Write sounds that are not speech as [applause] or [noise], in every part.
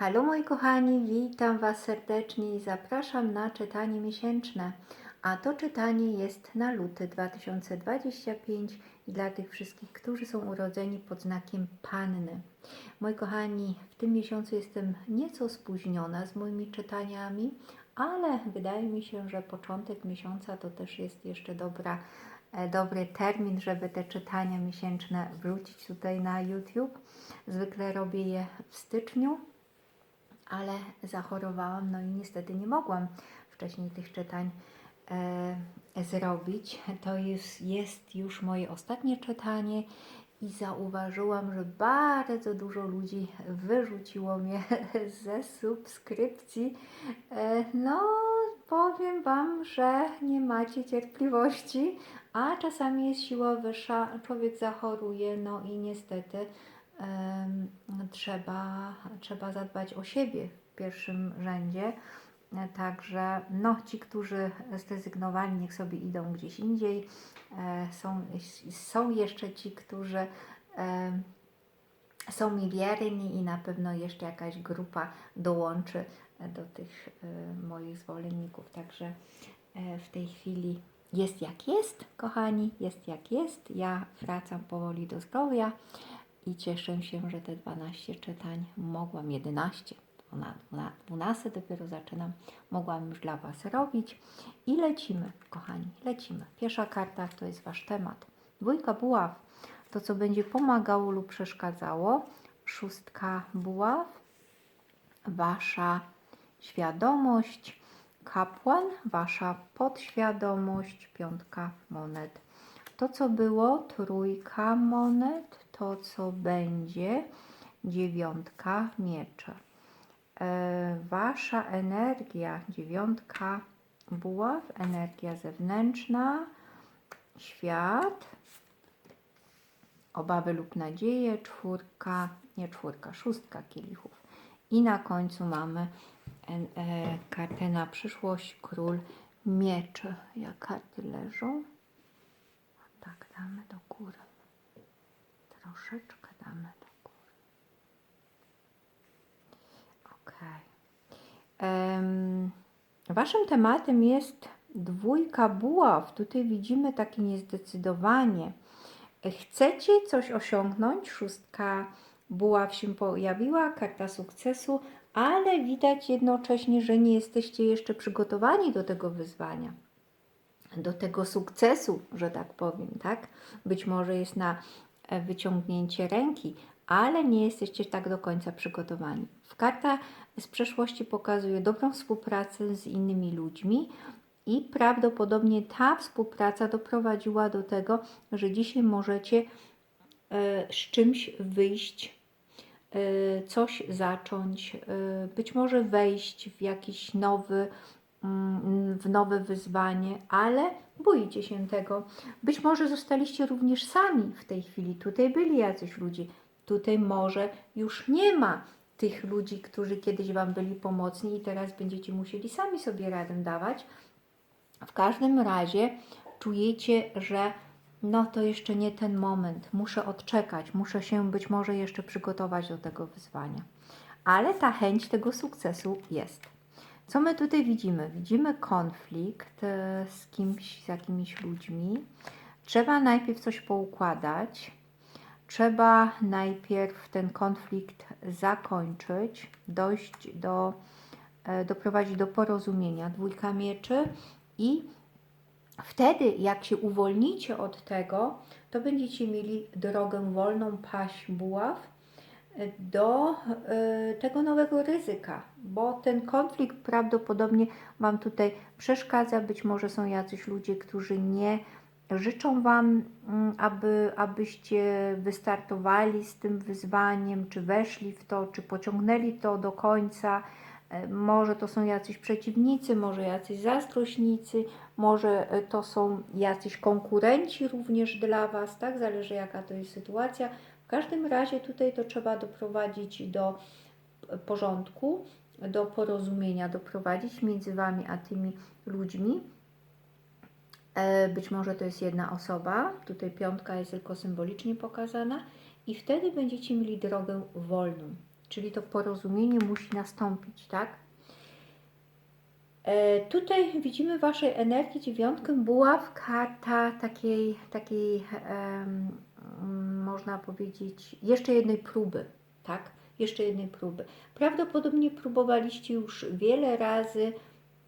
Halo moi kochani, witam Was serdecznie i zapraszam na czytanie miesięczne. A to czytanie jest na luty 2025 i dla tych wszystkich, którzy są urodzeni pod znakiem Panny. Moi kochani, w tym miesiącu jestem nieco spóźniona z moimi czytaniami, ale wydaje mi się, że początek miesiąca to też jest jeszcze dobra, e, dobry termin, żeby te czytania miesięczne wrócić tutaj na YouTube. Zwykle robię je w styczniu, ale zachorowałam, no i niestety nie mogłam wcześniej tych czytań e, zrobić. To jest, jest już moje ostatnie czytanie i zauważyłam, że bardzo dużo ludzi wyrzuciło mnie [laughs] ze subskrypcji. E, no, powiem Wam, że nie macie cierpliwości, a czasami jest siła wyższa, człowiek zachoruje, no i niestety trzeba, trzeba zadbać o siebie w pierwszym rzędzie. Także no, ci, którzy zrezygnowali, niech sobie idą gdzieś indziej. E, Są, są jeszcze ci, którzy są mi wierni i na pewno jeszcze jakaś grupa dołączy do tych e, moich zwolenników. Także e, w tej chwili jest jak jest, kochani, jest jak jest. Ja wracam powoli do zdrowia i cieszę się, że te 12 czytań mogłam, 11, na 12 dopiero zaczynam, mogłam już dla Was robić. I lecimy, kochani, lecimy. Pierwsza karta to jest Wasz temat. Dwójka buław, to co będzie pomagało lub przeszkadzało. Szóstka buław, Wasza świadomość. Kapłan, Wasza podświadomość. Piątka monet. To, co było, trójka monet. To, co będzie, dziewiątka mieczy. E, wasza energia, dziewiątka buław, energia zewnętrzna, świat, obawy lub nadzieje, czwórka, nie czwórka, szóstka kielichów. I na końcu mamy en, e, kartę na przyszłość, król mieczy. Jak karty leżą? Tak, damy do góry. Troszeczkę damy do góry. Okej. Em, Waszym tematem jest dwójka buław. Tutaj widzimy takie niezdecydowanie. Chcecie coś osiągnąć? Szóstka buław się pojawiła, karta sukcesu, ale widać jednocześnie, że nie jesteście jeszcze przygotowani do tego wyzwania do tego sukcesu, że tak powiem, tak? Być może jest na wyciągnięcie ręki, ale nie jesteście tak do końca przygotowani. Karta z przeszłości pokazuje dobrą współpracę z innymi ludźmi i prawdopodobnie ta współpraca doprowadziła do tego, że dzisiaj możecie e, z czymś wyjść, e, coś zacząć, e, być może wejść w jakiś nowy, mm, w nowe wyzwanie, ale boicie się tego. Być może zostaliście również sami w tej chwili. Tutaj byli jacyś ludzie, tutaj może już nie ma tych ludzi, którzy kiedyś Wam byli pomocni i teraz będziecie musieli sami sobie radę dawać. W każdym razie czujecie, że no to jeszcze nie ten moment, muszę odczekać, muszę się być może jeszcze przygotować do tego wyzwania. Ale ta chęć tego sukcesu jest. Co my tutaj widzimy? Widzimy konflikt e, z kimś, z jakimiś ludźmi. Trzeba najpierw coś poukładać. Trzeba najpierw ten konflikt zakończyć, dojść do, e, doprowadzić do porozumienia. Dwójka mieczy i wtedy, jak się uwolnicie od tego, to będziecie mieli drogę wolną paść buław do e, tego nowego ryzyka, bo ten konflikt prawdopodobnie Wam tutaj przeszkadza. Być może są jacyś ludzie, którzy nie życzą Wam, mm, aby, abyście wystartowali z tym wyzwaniem, czy weszli w to, czy pociągnęli to do końca. E, Może to są jacyś przeciwnicy, może jacyś zazdrośnicy, może e, to są jacyś konkurenci również dla Was, tak? Zależy jaka to jest sytuacja. W każdym razie tutaj to trzeba doprowadzić do porządku, do porozumienia, doprowadzić między Wami a tymi ludźmi. E, Być może to jest jedna osoba, tutaj piątka jest tylko symbolicznie pokazana, i wtedy będziecie mieli drogę wolną. czyli to porozumienie musi nastąpić, tak? E, Tutaj widzimy w Waszej energii dziewiątkę buław, karta takiej, takiej można powiedzieć, jeszcze jednej próby, tak? Jeszcze jednej próby. Prawdopodobnie próbowaliście już wiele razy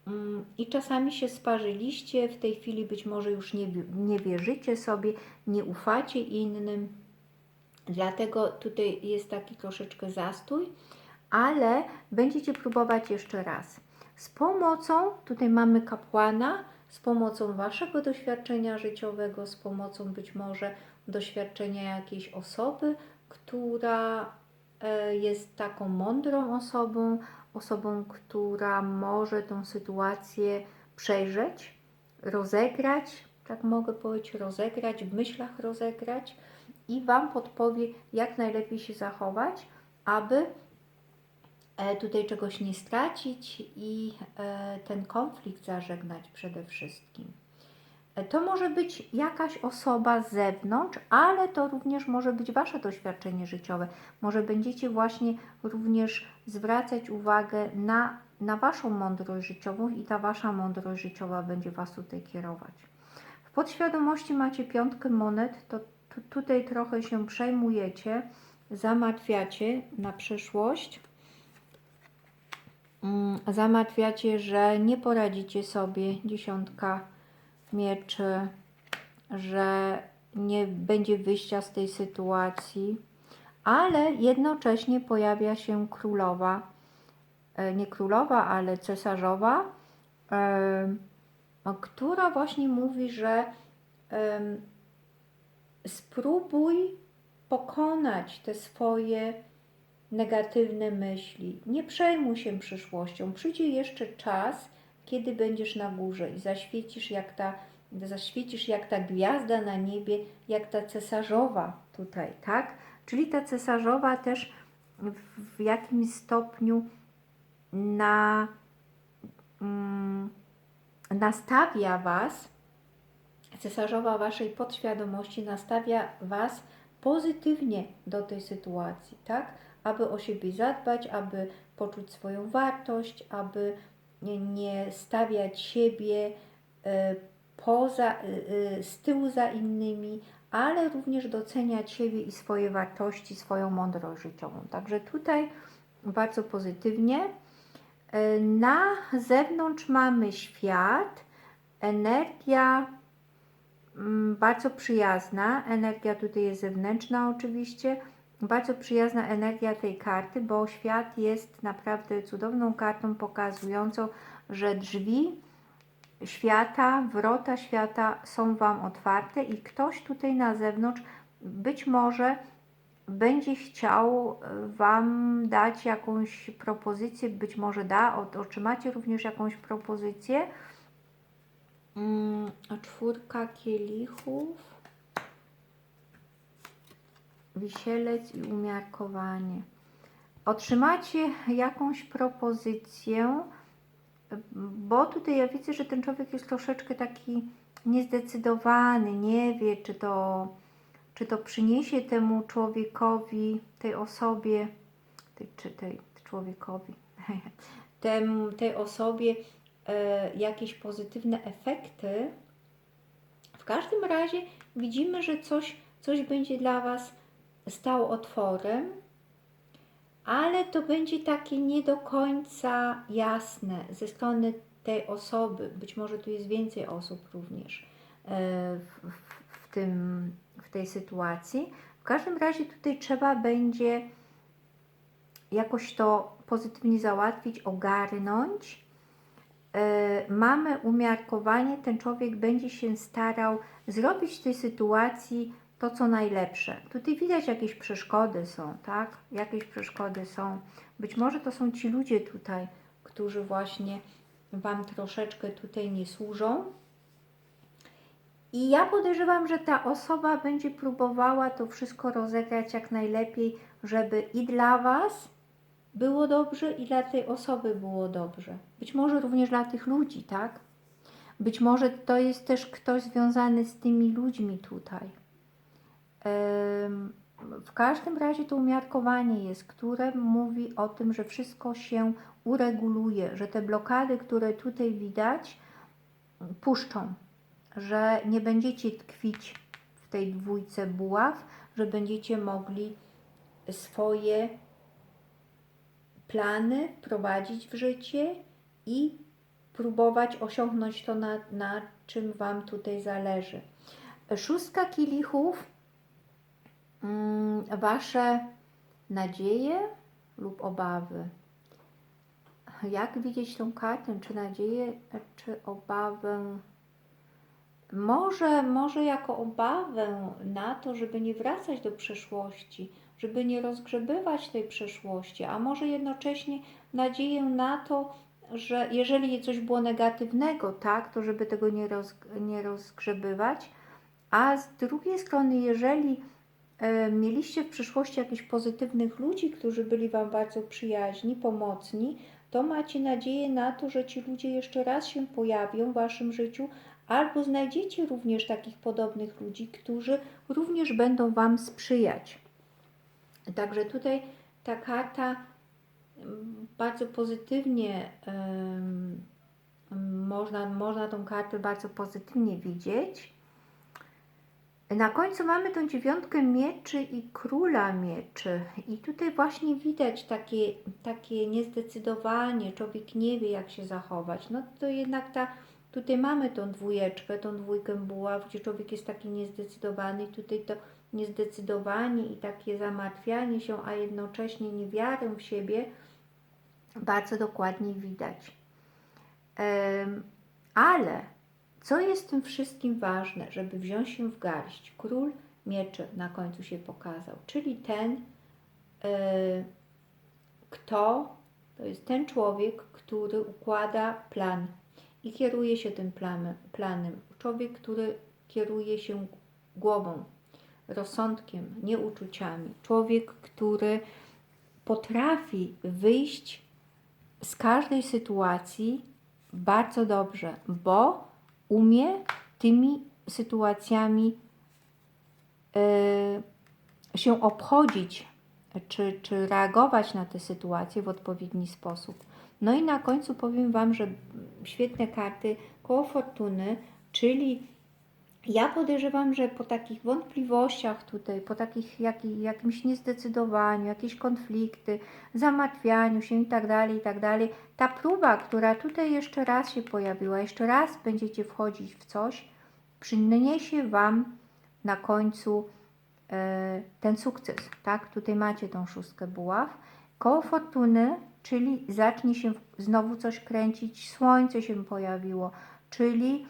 mm, i czasami się sparzyliście, w tej chwili być może już nie, nie wierzycie sobie, nie ufacie innym, dlatego tutaj jest taki troszeczkę zastój, ale będziecie próbować jeszcze raz. Z pomocą, tutaj mamy kapłana, z pomocą waszego doświadczenia życiowego, z pomocą być może doświadczenia jakiejś osoby, która e, jest taką mądrą osobą, osobą, która może tą sytuację przejrzeć, rozegrać, tak mogę powiedzieć, rozegrać, w myślach rozegrać i Wam podpowie, jak najlepiej się zachować, aby e, tutaj czegoś nie stracić i e, ten konflikt zażegnać przede wszystkim. To może być jakaś osoba z zewnątrz, ale to również może być Wasze doświadczenie życiowe. Może będziecie właśnie również zwracać uwagę na, na Waszą mądrość życiową i ta Wasza mądrość życiowa będzie Was tutaj kierować. W podświadomości macie piątkę monet, to tu, tutaj trochę się przejmujecie, zamartwiacie na przyszłość. Mm, Zamartwiacie, że nie poradzicie sobie, dziesiątka mieczy, że nie będzie wyjścia z tej sytuacji, ale jednocześnie pojawia się królowa, e, nie królowa, ale cesarzowa, o, która właśnie mówi, że spróbuj pokonać te swoje negatywne myśli. Nie przejmuj się przyszłością. Przyjdzie jeszcze czas, kiedy będziesz na górze i zaświecisz jak ta, zaświecisz jak ta gwiazda na niebie, jak ta cesarzowa tutaj, tak? Czyli ta cesarzowa też w, jakimś stopniu na, mm, nastawia Was, cesarzowa Waszej podświadomości nastawia Was pozytywnie do tej sytuacji, tak? Aby o siebie zadbać, aby poczuć swoją wartość, aby nie, stawiać siebie e, poza, e, e, z tyłu za innymi, ale również doceniać siebie i swoje wartości, swoją mądrość życiową. Także tutaj bardzo pozytywnie. Na zewnątrz mamy świat, energia mm, bardzo przyjazna. Energia tutaj jest zewnętrzna oczywiście. Bardzo przyjazna energia tej karty, bo świat jest naprawdę cudowną kartą pokazującą, że drzwi świata, wrota świata są Wam otwarte i ktoś tutaj na zewnątrz być może będzie chciał e, Wam dać jakąś propozycję, być może da, ot- otrzymacie również jakąś propozycję. Mm, czwórka kielichów, wisielec i umiarkowanie. Otrzymacie jakąś propozycję, bo tutaj ja widzę, że ten człowiek jest troszeczkę taki niezdecydowany, nie wie, czy to, czy to przyniesie temu człowiekowi, tej osobie, tej, czy tej człowiekowi, [laughs] tem, tej osobie e, jakieś pozytywne efekty. W każdym razie widzimy, że coś, coś będzie dla Was stało otworem, ale to będzie takie nie do końca jasne ze strony tej osoby. Być może tu jest więcej osób również e, w, tym, w tej sytuacji. W każdym razie tutaj trzeba będzie jakoś to pozytywnie załatwić, ogarnąć. E, Mamy umiarkowanie, ten człowiek będzie się starał zrobić w tej sytuacji to, co najlepsze. Tutaj widać jakieś przeszkody są, tak? Jakieś przeszkody są. Być może to są ci ludzie tutaj, którzy właśnie Wam troszeczkę tutaj nie służą. I ja podejrzewam, że ta osoba będzie próbowała to wszystko rozegrać jak najlepiej, żeby i dla Was było dobrze, i dla tej osoby było dobrze. Być może również dla tych ludzi, tak? Być może to jest też ktoś związany z tymi ludźmi tutaj. W każdym razie to umiarkowanie jest, które mówi o tym, że wszystko się ureguluje, że te blokady, które tutaj widać, puszczą, że nie będziecie tkwić w tej dwójce buław, że będziecie mogli swoje plany prowadzić w życie i próbować osiągnąć to, na, na czym Wam tutaj zależy. Szóstka kielichów, Wasze nadzieje lub obawy. Jak widzieć tą kartę? Czy nadzieję, czy obawę? Może, może jako obawę na to, żeby nie wracać do przeszłości, żeby nie rozgrzebywać tej przeszłości, a może jednocześnie nadzieję na to, że jeżeli coś było negatywnego, tak, to żeby tego nie, roz, nie rozgrzebywać, a z drugiej strony, jeżeli mieliście w przyszłości jakichś pozytywnych ludzi, którzy byli Wam bardzo przyjaźni, pomocni, to macie nadzieję na to, że ci ludzie jeszcze raz się pojawią w Waszym życiu, albo znajdziecie również takich podobnych ludzi, którzy również będą Wam sprzyjać. Także tutaj ta karta mm, bardzo pozytywnie em, można, można tą kartę bardzo pozytywnie widzieć. Na końcu mamy tą dziewiątkę mieczy i króla mieczy. I tutaj właśnie widać takie, takie niezdecydowanie, człowiek nie wie jak się zachować. No to jednak ta, tutaj mamy tą dwójeczkę, tą dwójkę buław, gdzie człowiek jest taki niezdecydowany. I tutaj to niezdecydowanie i takie zamartwianie się, a jednocześnie niewiarę w siebie bardzo dokładnie widać. Um, ale co jest tym wszystkim ważne, żeby wziąć się w garść? Król mieczy na końcu się pokazał, czyli ten, yy, kto, to jest ten człowiek, który układa plan i kieruje się tym planem. planem. Człowiek, który kieruje się głową, rozsądkiem, nie uczuciami. Człowiek, który potrafi wyjść z każdej sytuacji bardzo dobrze, bo umie tymi sytuacjami y, się obchodzić, czy, czy reagować na te sytuacje w odpowiedni sposób. No i na końcu powiem Wam, że świetne karty koło fortuny, czyli ja podejrzewam, że po takich wątpliwościach tutaj, po takich jak, jakimś niezdecydowaniu, jakieś konflikty, zamartwianiu się i tak dalej, i tak dalej, ta próba, która tutaj jeszcze raz się pojawiła, jeszcze raz będziecie wchodzić w coś, przyniesie Wam na końcu e, ten sukces, tak? Tutaj macie tą szóstkę buław. Koło fortuny, czyli zacznie się znowu coś kręcić, słońce się pojawiło, czyli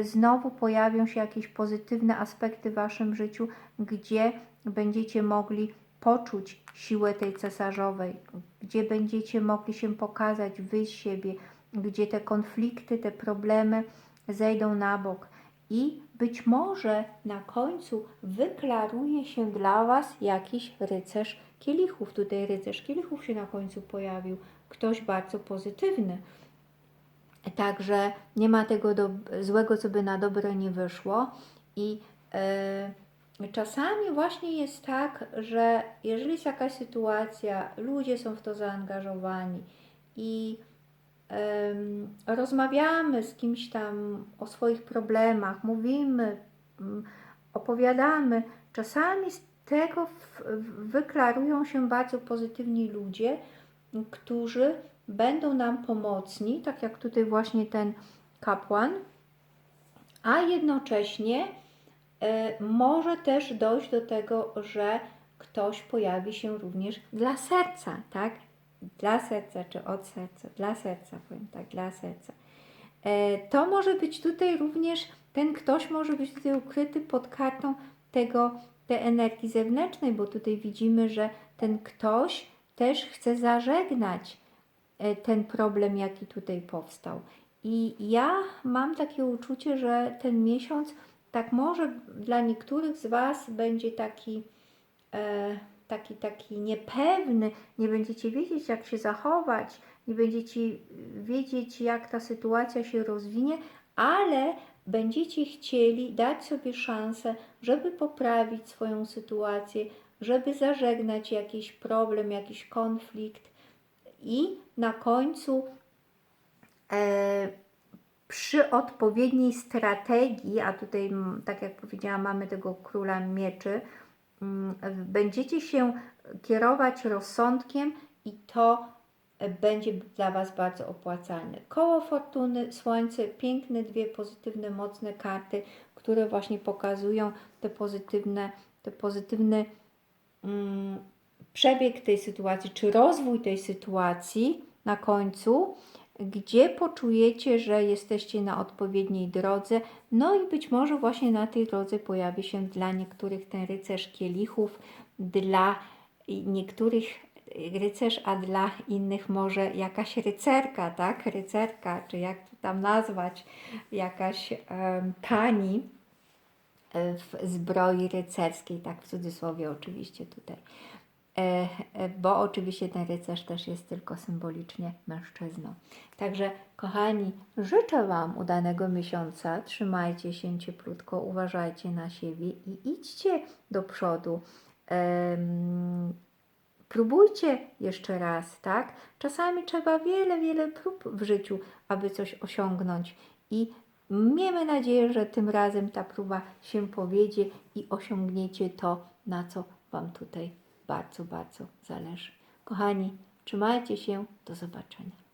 znowu pojawią się jakieś pozytywne aspekty w Waszym życiu, gdzie będziecie mogli poczuć siłę tej cesarzowej, gdzie będziecie mogli się pokazać, wyjść z siebie, gdzie te konflikty, te problemy zejdą na bok. I być może na końcu wyklaruje się dla Was jakiś rycerz kielichów. Tutaj rycerz kielichów się na końcu pojawił. Ktoś bardzo pozytywny. Także nie ma tego do, złego, co by na dobre nie wyszło. I yy, czasami właśnie jest tak, że jeżeli jest jakaś sytuacja, ludzie są w to zaangażowani i rozmawiamy z kimś tam o swoich problemach, mówimy, opowiadamy, czasami z tego w, wyklarują się bardzo pozytywni ludzie, którzy będą nam pomocni, tak jak tutaj właśnie ten kapłan, a jednocześnie y, może też dojść do tego, że ktoś pojawi się również dla serca, tak? Dla serca, czy od serca, dla serca, powiem tak, dla serca. Y, to może być tutaj również, ten ktoś może być tutaj ukryty pod kartą tego, tej energii zewnętrznej, bo tutaj widzimy, że ten ktoś też chce zażegnać E, ten problem, jaki tutaj powstał. I ja mam takie uczucie, że ten miesiąc, tak może dla niektórych z Was będzie taki, e, taki, taki niepewny, nie będziecie wiedzieć, jak się zachować, nie będziecie wiedzieć, jak ta sytuacja się rozwinie, ale będziecie chcieli dać sobie szansę, żeby poprawić swoją sytuację, żeby zażegnać jakiś problem, jakiś konflikt i na końcu e, przy odpowiedniej strategii, a tutaj, tak jak powiedziałam, mamy tego króla mieczy, mm, będziecie się kierować rozsądkiem i to będzie dla Was bardzo opłacalne. Koło fortuny, słońce, piękne, dwie pozytywne, mocne karty, które właśnie pokazują te pozytywne, te pozytywny mm, przebieg tej sytuacji, czy rozwój tej sytuacji na końcu, gdzie poczujecie, że jesteście na odpowiedniej drodze, no i być może właśnie na tej drodze pojawi się dla niektórych ten rycerz kielichów, dla niektórych rycerz, a dla innych może jakaś rycerka, tak? Rycerka, czy jak to tam nazwać, jakaś em, pani w zbroi rycerskiej, tak w cudzysłowie oczywiście tutaj. E, e, bo oczywiście ten rycerz też jest tylko symbolicznie mężczyzną. Także, kochani, życzę Wam udanego miesiąca. Trzymajcie się cieplutko, uważajcie na siebie i idźcie do przodu. Em, próbujcie jeszcze raz, tak? Czasami trzeba wiele, wiele prób w życiu, aby coś osiągnąć i miejmy nadzieję, że tym razem ta próba się powiedzie i osiągniecie to, na co Wam tutaj bardzo, bardzo zależy. Kochani, trzymajcie się, do zobaczenia.